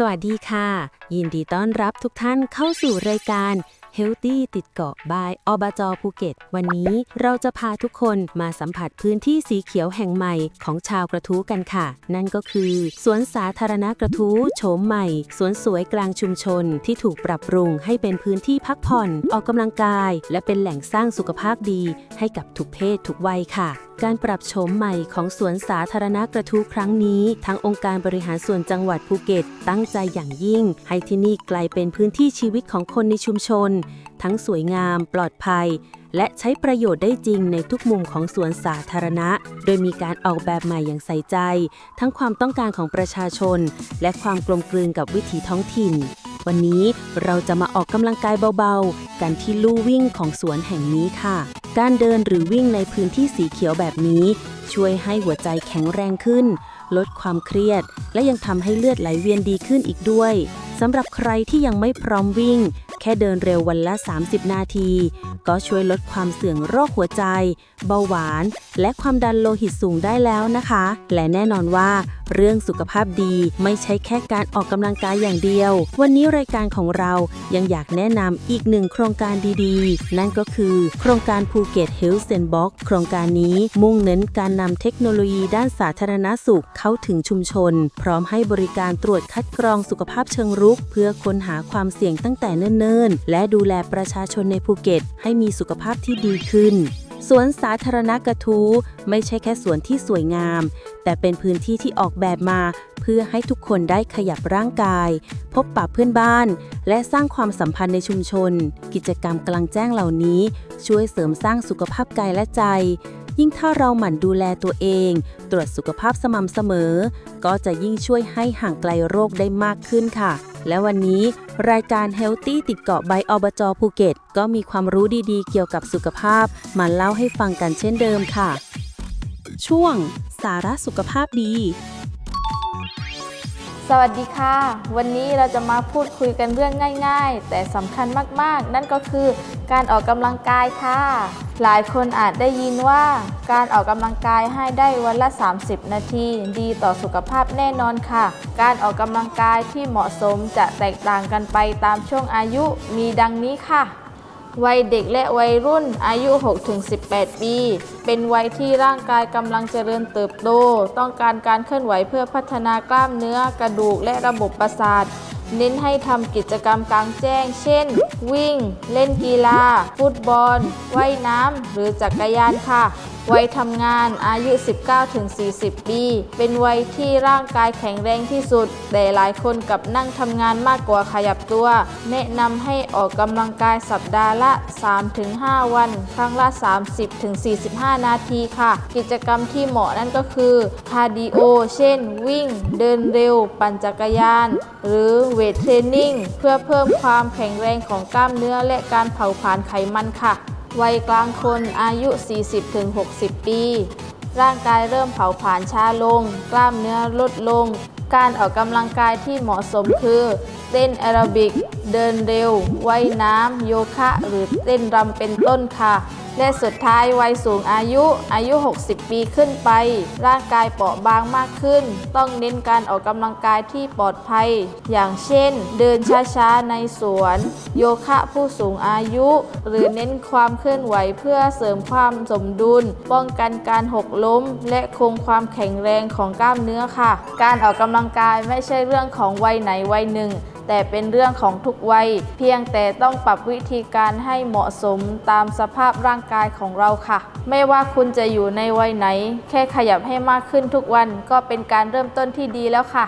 สวัสดีค่ะ ยินดีต้อนรับทุกท่านเข้าสู่รายการ Healthy ติดเกาะ by อบจภูเก็ต วันนี้เราจะพาทุกคนมาสัมผัสพื้นที่สีเขียวแห่งใหม่ของชาวกระทู้กันค่ะ นั่นก็คือ สวนสาธารณะกระทู้โฉมใหม่ สวนสวยกลางชุมชนที่ถูกปรับปรุงให้เป็นพื้นที่พักผ่อน ออกกำลังกาย และเป็นแหล่งสร้างสุขภาพดี ให้กับทุกเพศทุกวัยค่ะ การปรับโฉมใหม่ของสวนสาธารณะกระทู้ครั้งนี้ทั้งองค์การบริหารส่วนจังหวัดภูเก็ต ตั้งใจอย่างยิ่ง ให้ที่นี่กลายเป็นพื้นที่ชีวิตของคนในชุมชน ทั้งสวยงาม ปลอดภัย และใช้ประโยชน์ได้จริงในทุกมุมของสวนสาธารณะ โดยมีการออกแบบใหม่อย่างใส่ใจ ทั้งความต้องการของประชาชน และความกลมกลืนกับวิถีท้องถิ่น วันนี้เราจะมาออกกำลังกายเบาๆ กันที่ลู่วิ่งของสวนแห่งนี้ค่ะ การเดินหรือวิ่งในพื้นที่สีเขียวแบบนี้ ช่วยให้หัวใจแข็งแรงขึ้น ลดความเครียด และยังทำให้เลือดไหลเวียนดีขึ้นอีกด้วยสำหรับใครที่ยังไม่พร้อมวิ่ง แค่เดินเร็ววันละ 30 นาที ก็ช่วยลดความเสี่ยงโรคหัวใจ เบาหวาน และความดันโลหิตสูงได้แล้วนะคะ และแน่นอนว่า เรื่องสุขภาพดีไม่ใช่แค่การออกกำลังกายอย่างเดียว วันนี้รายการของเรายังอยากแนะนำอีกหนึ่งโครงการดีๆ นั่นก็คือ โครงการภูเก็ต Health Sandbox โครงการนี้มุ่งเน้นการนำเทคโนโลยีด้านสาธารณสุขเข้าถึงชุมชน พร้อมให้บริการตรวจคัดกรองสุขภาพเชิงรุก เพื่อค้นหาความเสี่ยงตั้งแต่เนิ่นๆและดูแลประชาชนในภูเก็ต ให้มีสุขภาพที่ดีขึ้น สวนสาธารณะกระทู้ไม่ใช่แค่สวนที่สวยงาม แต่เป็นพื้นที่ที่ออกแบบมา เพื่อให้ทุกคนได้ขยับร่างกาย พบปะเพื่อนบ้าน และสร้างความสัมพันธ์ในชุมชน กิจกรรมกลางแจ้งเหล่านี้ ช่วยเสริมสร้างสุขภาพกายและใจ ยิ่งถ้าเราหมั่นดูแลตัวเอง ตรวจสุขภาพสม่ำเสมอ ก็จะยิ่งช่วยให้ห่างไกลโรคได้มากขึ้นค่ะ และวันนี้ รายการ Healthy ติดเกาะใบอบจภูเก็ต ก็มีความรู้ดีๆ เกี่ยวกับสุขภาพ มาเล่าให้ฟังกันเช่นเดิมค่ะ ช่วง สาระสุขภาพดี สวัสดีค่ะ วันนี้เราจะมาพูดคุยกันเรื่องง่าย ๆ แต่สำคัญมากๆ นั่นก็คือการออกกำลังกายค่ะ หลายคนอาจได้ยินว่า การออกกำลังกายให้ได้วันละ 30 นาที ดีต่อสุขภาพแน่นอนค่ะ การออกกำลังกายที่เหมาะสมจะแตกต่างกันไปตามช่วงอายุมีดังนี้ค่ะ วัยเด็กและวัยรุ่นอายุ 6-18 ปี เป็นวัยที่ร่างกายกำลังเจริญเติบโต ต้องการการเคลื่อนไหวเพื่อพัฒนากล้ามเนื้อกระดูกและระบบประสาท เน้นให้ทำกิจกรรมกลางแจ้ง เช่น วิ่ง เล่นกีฬา ฟุตบอล ว่ายน้ำ หรือจักรยานค่ะ วัยทำงานอายุ 19-40 ปี เป็นวัยที่ร่างกายแข็งแรงที่สุด แต่หลายคนกับนั่งทำงานมากกว่าขยับตัว แนะนำให้ออกกำลังกายสัปดาห์ละ 3-5 วัน ครั้งละ 30-45 นาทีค่ะ กิจกรรมที่เหมาะนั่นก็คือคาร์ดิโอ เช่น วิ่ง เดินเร็ว ปั่นจักรยาน หรือเวทเทรนนิ่ง เพื่อเพิ่มความแข็งแรงของกล้ามเนื้อและการเผาผลาญไขมันค่ะ วัยกลางคนอายุ 40-60 ปี ร่างกายเริ่มเผาผลาญช้าลง กล้ามเนื้อลดลง การออกกำลังกายที่เหมาะสมคือเต้นแอโรบิก เดินเร็วว่ายน้ำโยคะ หรือเต้นรำเป็นต้นค่ะ และสุดท้ายวัยสูงอายุอายุ 60 ปีขึ้นไป ร่างกายเปราะบางมากขึ้น ต้องเน้นการออกกำลังกายที่ปลอดภัย อย่างเช่น เดินช้าๆในสวน โยคะผู้สูงอายุ หรือเน้นความเคลื่อนไหวเพื่อเสริมความสมดุล ป้องกันการหกล้ม และคงความแข็งแรงของกล้ามเนื้อค่ะ การออกกำลังกายไม่ใช่เรื่องของวัยไหนวัยหนึ่ง แต่เป็นเรื่องของทุกวัย เพียงแต่ต้องปรับวิธีการให้เหมาะสมตามสภาพร่างกายของเราค่ะ ไม่ว่าคุณจะอยู่ในวัยไหน แค่ขยับให้มากขึ้นทุกวันก็เป็นการเริ่มต้นที่ดีแล้วค่ะ